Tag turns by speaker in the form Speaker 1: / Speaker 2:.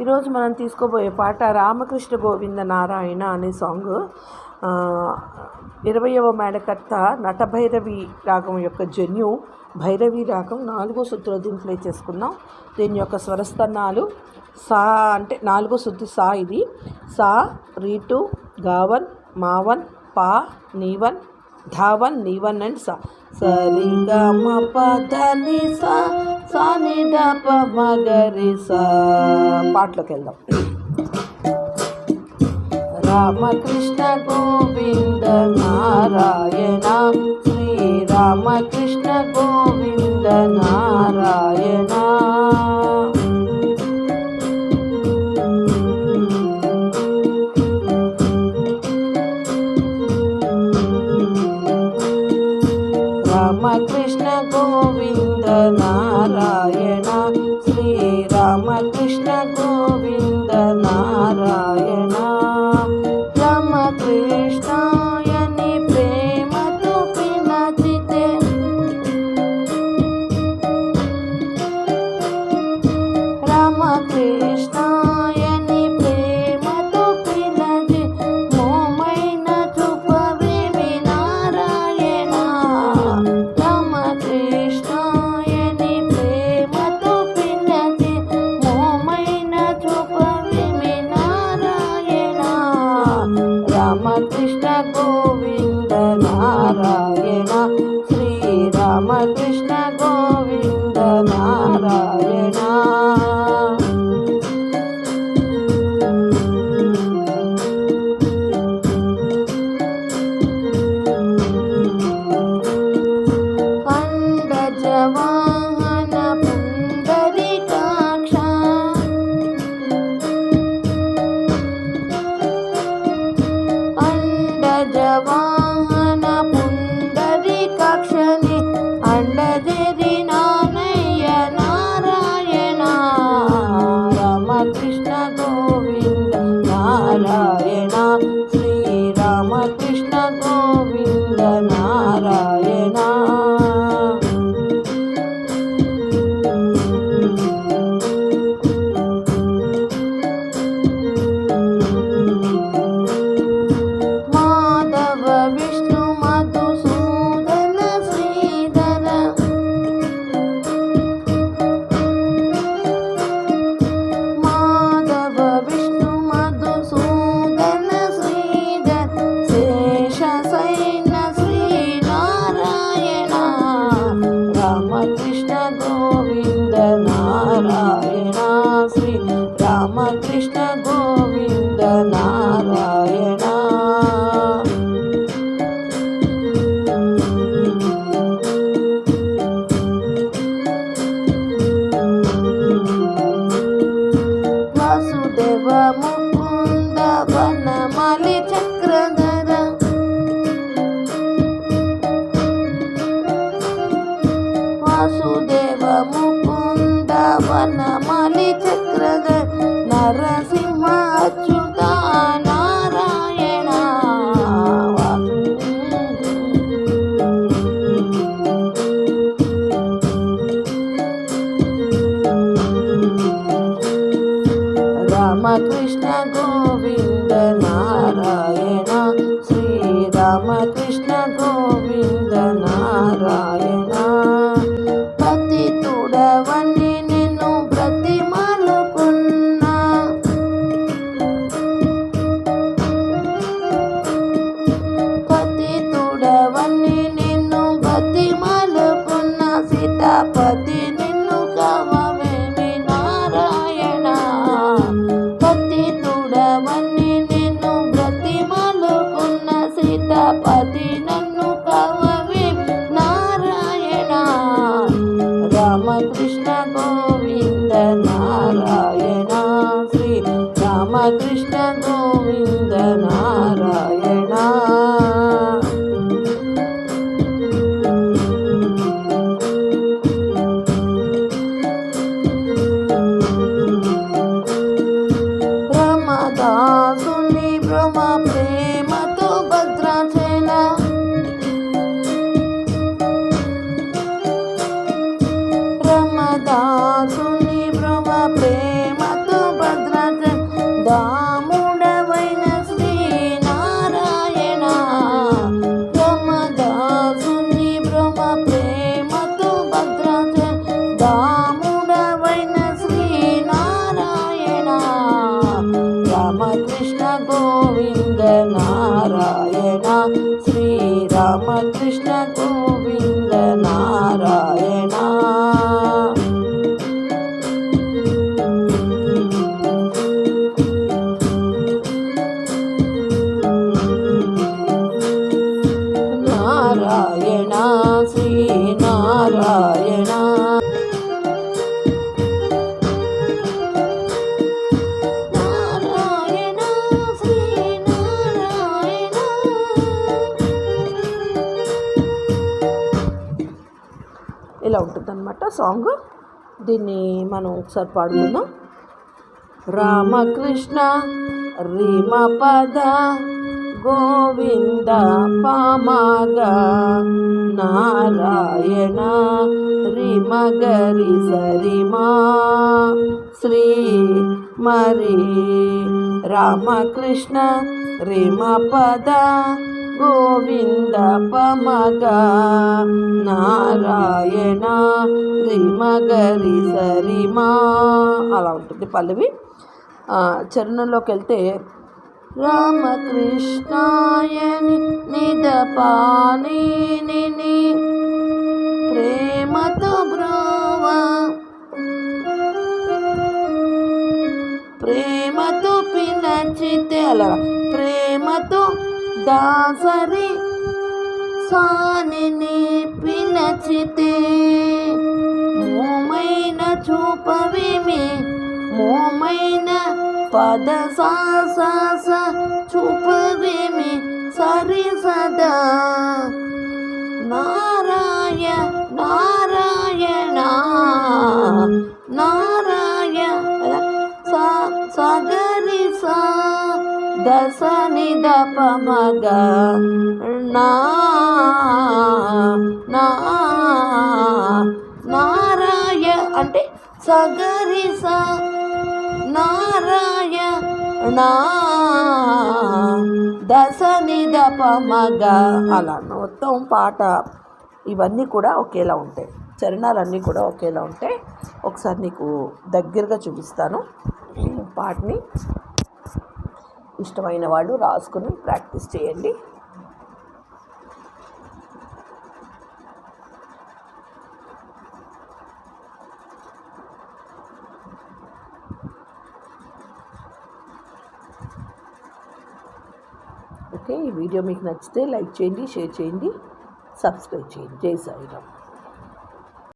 Speaker 1: ఈరోజు మనం తీసుకోబోయే పాట రామకృష్ణ గోవింద నారాయణ అనే సాంగ్. ఇరవయవ మేడకర్త నటభైరవి రాగం యొక్క జన్యు భైరవి రాగం నాలుగో శుద్ధిలో దీన్ని ప్లే చేసుకుందాం. దీని యొక్క స్వరస్థానాలు సా అంటే నాలుగో శుద్ధి సా ఇది. సా రీటు గావన్ మావన్ పా నీవన్ ధావన్ నీవన్ అండ్ సా. సరి గ మ ప ధ ని సా సా ని ద ప మ గ రి సా పాటలోకి వెళ్దాం రామకృష్ణ గోవింద నారాయణ శ్రీరామకృష్ణ గోవింద నారాయణ. గోవింద రామకృష్ణ గోవింద అండజవాహన పుండరీకాక్షని అండజరి నానయ్య నారాయణ. రామకృష్ణ గోవింద నారాయణ. tapatinang কৃষ্ণ গোবিন্দ নারায়ণ নারায়ণ শ্রী নারায়ণ। ఇలా అనమాట సాంగ్. దీన్ని మనం ఒకసారి పాడుకుందాం. రామకృష్ణ రీమ పద గోవింద పామగ నారాయణ రిమ గరి సరిమా శ్రీ మరి రామకృష్ణ రిమ పద గోవింద పమగ నారాయణ రిమగరి సరిమా అలా ఉంటుంది పల్లవి. చరణంలోకి వెళ్తే రామకృష్ణాయని నిదపాని ప్రేమతో బ్రోవ. ప్రేమతో పిలచితే అలా. सरि शानि पिनचिते मोमे न छुपे मे मोमै न पद सा सदा ना దశ నిద నా నా నారాయ అంటే సగరి స నారాయ నా దశ నిద అలా మొత్తం పాట ఇవన్నీ కూడా ఒకేలా ఉంటాయి. చరణాలన్నీ కూడా ఒకేలా ఉంటాయి. ఒకసారి నీకు దగ్గరగా చూపిస్తాను. పాటని ఇష్టమైన వాళ్ళు రాసుకుని ప్రాక్టీస్ చేయండి. ఓకే ఈ వీడియో మీకు నచ్చితే లైక్ చేయండి షేర్ చేయండి సబ్స్క్రైబ్ చేయండి. జై సాయిరామ్.